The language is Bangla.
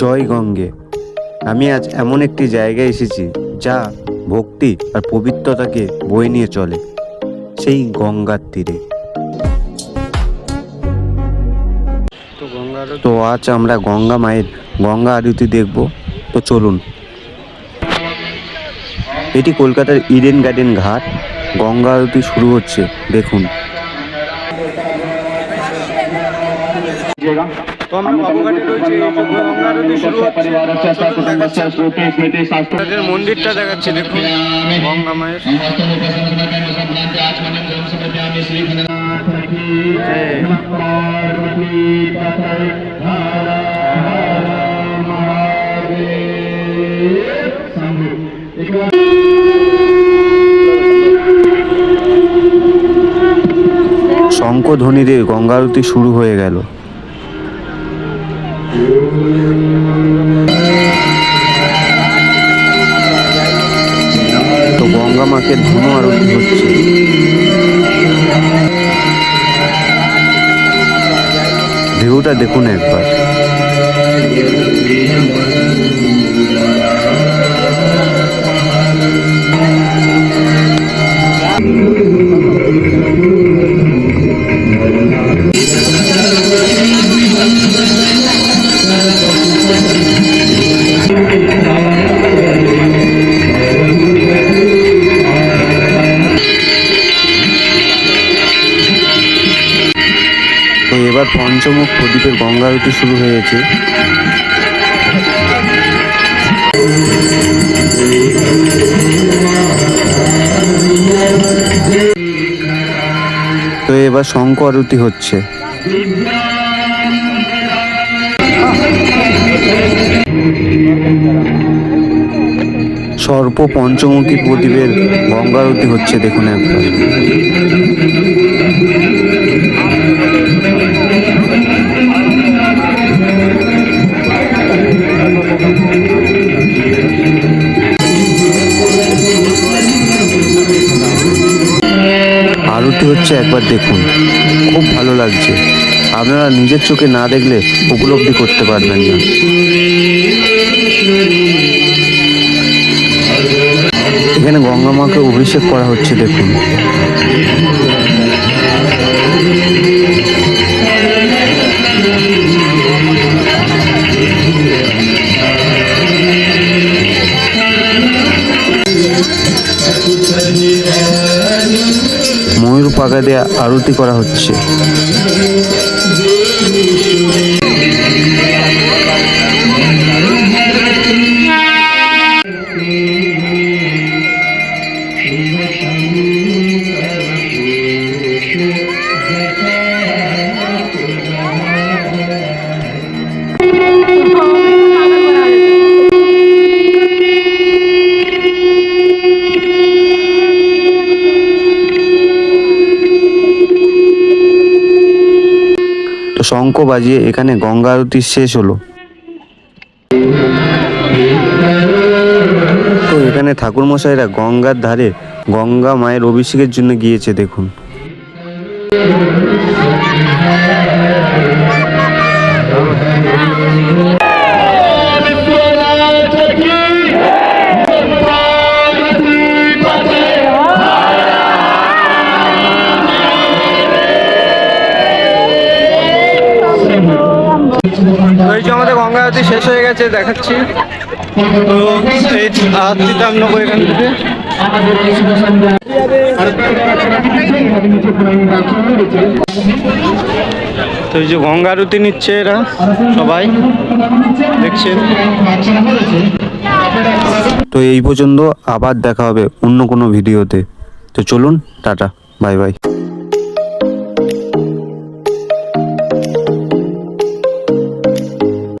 জয় গঙ্গে। আমি আজ এমন একটি জায়গায় এসেছি যা ভক্তি আর পবিত্রতাকে বয়ে নিয়ে চলে, সেই গঙ্গার তীরে। তো আজ আমরা গঙ্গা মায়ের গঙ্গা আরতি দেখব। তো চলুন। এটি কলকাতার ইডেন গার্ডেন ঘাট। গঙ্গা আরতি শুরু হচ্ছে, দেখুন তো আমরা বাবুঘাটে রয়েছি এই যে গঙ্গা আরতি শুরু হচ্ছে চলুন দেখাচ্ছি আপনাদের মন্দিরটা দেখাচ্ছি দেখুন গঙ্গা মায়ের জয়। শঙ্খধ্বনিরে গঙ্গা শুরু হয়ে গেল। তো গঙ্গা মাকে ধনু আরতি হচ্ছে। ভিউটা দেখুন একবার। এবার পঞ্চমুখ প্রদীপের গঙ্গা আরতি শুরু হয়েছে তো এবার শঙ্খ আরতি হচ্ছে। সর্প পঞ্চমুখী প্রদীপের গঙ্গা আরতি হচ্ছে, দেখুন একবার। আরতি হচ্ছে একবার দেখুন। খুব ভালো লাগছে। আপনারা নিজের চোখে না দেখলে উপলব্ধি করতে পারবেন না। এখানে গঙ্গা মাকে অভিষেক করা হচ্ছে, দেখুন। পাকা দিয়ে আরতি করা হচ্ছে। শঙ্খ বাজিয়ে এখানে গঙ্গা আরতি শেষ হলো। তো এখানে ঠাকুর মশাইরা গঙ্গার ধারে গঙ্গা মায়ের অভিষেকের জন্য গিয়েছে, দেখুন। এই যে আমাদের গঙ্গা আরতি শেষ হয়ে গেছে, দেখাচ্ছি। তো থেকে। তো এই যে গঙ্গা আরতি নিচ্ছে এরা, সবাই। দেখছেন। তো এই পর্যন্ত আবার দেখা হবে অন্য কোনো ভিডিওতে। তো চলুন, টাটা, বাই বাই।